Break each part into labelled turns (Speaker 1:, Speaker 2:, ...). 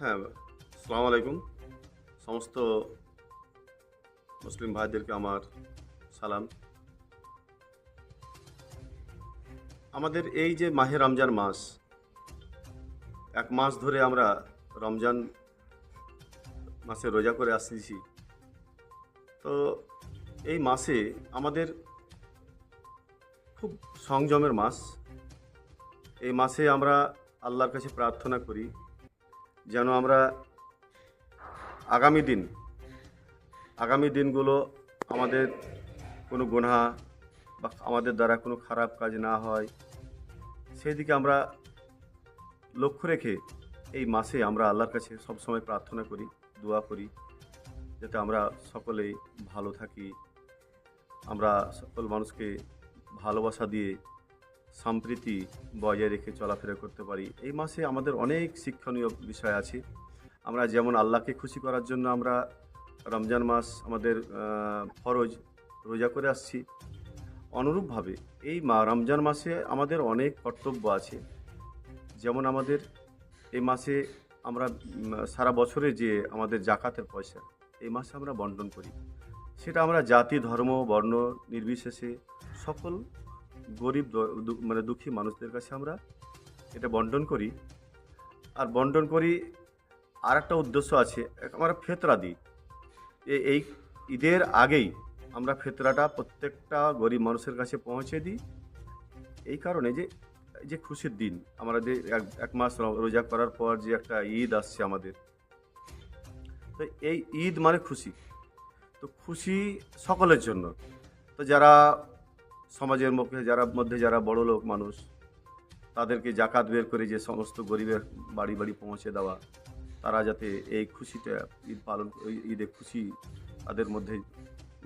Speaker 1: আসসালামু আলাইকুম। সমস্ত মুসলিম ভাইদেরকে আমার সালাম। আমাদের এই যে মাহে রমজান মাস, এক মাস ধরে আমরা রমজান মাসে রোজা করে আসতেছি। তো এই মাসে আমাদের খুব সংযমের মাস। এই মাসে আমরা আল্লাহর কাছে প্রার্থনা করি যেন আমরা আগামী দিন, আগামী দিনগুলো আমাদের কোনো গুনাহ বা আমাদের দ্বারা কোনো খারাপ কাজ না হয়। সেই দিকে আমরা লক্ষ্য রেখে এই মাসে আমরা আল্লাহর কাছে সবসময় প্রার্থনা করি, দোয়া করি, যাতে আমরা সকলেই ভালো থাকি। আমরা সকল মানুষকে ভালোবাসা দিয়ে সম্প্রীতি বজায় রেখে চলাফেরা করতে পারি। এই মাসে আমাদের অনেক শিক্ষণীয় বিষয় আছে। আমরা যেমন আল্লাহকে খুশি করার জন্য আমরা রমজান মাস আমাদের ফরজ রোজা করে আসছি। অনুরূপভাবে এই মা, রমজান মাসে আমাদের অনেক কর্তব্য আছে। যেমন আমাদের এই মাসে আমরা সারা বছরে যে আমাদের জাকাতের পয়সা, এই মাসে আমরা বন্টন করি। সেটা আমরা জাতি, ধর্ম, বর্ণ, নির্বিশেষে সকল গরিব মানে দুঃখী মানুষদের কাছে আমরা এটা বন্টন করি। আর বন্টন করি আর একটা উদ্দেশ্য আছে, আমরা ফেতরা দিই। এই ঈদের আগেই আমরা ফেতরাটা প্রত্যেকটা গরিব মানুষের কাছে পৌঁছে দিই। এই কারণে যে যে খুশির দিন আমরা যে এক মাস রোজা করার পর যে একটা ঈদ আসছে আমাদের। তো এই ঈদ মানে খুশি। তো খুশি সকলের জন্য। তো যারা সমাজের মধ্যে যারা মধ্যে যারা বড় লোক মানুষ, তাদেরকে জাকাত বের করে যে সমস্ত গরিবের বাড়ি বাড়ি পৌঁছে দেওয়া, তারা যাতে এই খুশিটা, ঈদ পালন ঈদে খুশি তাদের মধ্যে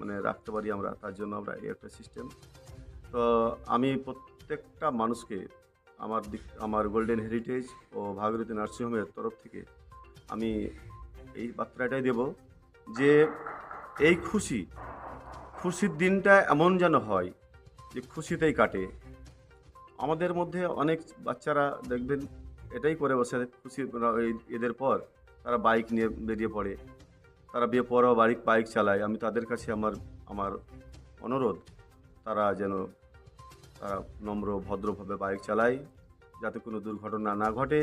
Speaker 1: মানে রাখতে পারি আমরা, তার জন্য আমরা এই একটা সিস্টেম তো আমি প্রত্যেকটা মানুষকে, আমার দিক, আমার গোল্ডেন হেরিটেজ ও ভাগীরথী নার্সিংহোমের তরফ থেকে আমি এই বার্তাটাই দেব যে, এই খুশি, খুশির দিনটা এমন যেন হয় যে খুশিতেই কাটে। আমাদের মধ্যে অনেক বাচ্চারা দেখবেন এটাই করে বসে খুশি এদের পর তারা বাইক নিয়ে বেরিয়ে পড়ে। তারা বিয়ে পরও বাড়ি, বাইক চালায়। আমি তাদের কাছে আমার আমার অনুরোধ, তারা যেন, তারা নম্র, ভদ্রভাবে বাইক চালায়, যাতে কোনো দুর্ঘটনা না ঘটে।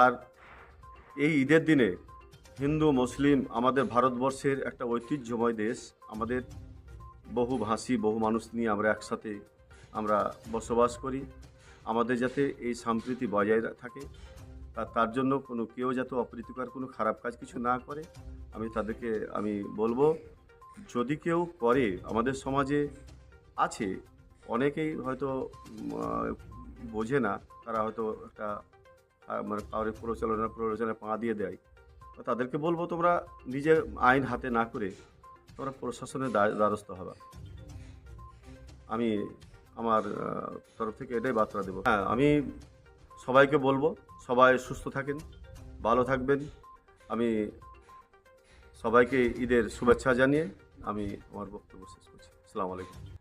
Speaker 1: আর এই ঈদের দিনে হিন্দু, মুসলিম, আমাদের ভারতবর্ষের একটা ঐতিহ্যময় দেশ, আমাদের বহু ভাষী, বহু মানুষ নিয়ে আমরা একসাথে আমরা বসবাস করি। আমাদের যাতে এই সম্প্রীতি বজায় থাকে। তার জন্য কোনো কেউ যাতে অপ্রীতিকর, কোনো খারাপ কাজ কিছু না করে। আমি তাদেরকে, আমি বলব, যদি কেউ করে, আমাদের সমাজে আছে, অনেকেই হয়তো বোঝে না, তারা হয়তো একটা মানে কাউরে প্ররোচনা প্ররোচনায় পা দিয়ে দেয়। তাদেরকে বলব তোমরা নিজের আইন হাতে না করে তোমরা প্রশাসনের দ্বারস্থ হবা। আমি আমার তরফ থেকে এটাই বার্তা দেবো। হ্যাঁ আমি সবাইকে বলব, সবাই সুস্থ থাকেন, ভালো থাকবেন। আমি সবাইকে ঈদের শুভেচ্ছা জানিয়ে আমি আমার বক্তব্য শেষ করছি। আসসালামু আলাইকুম।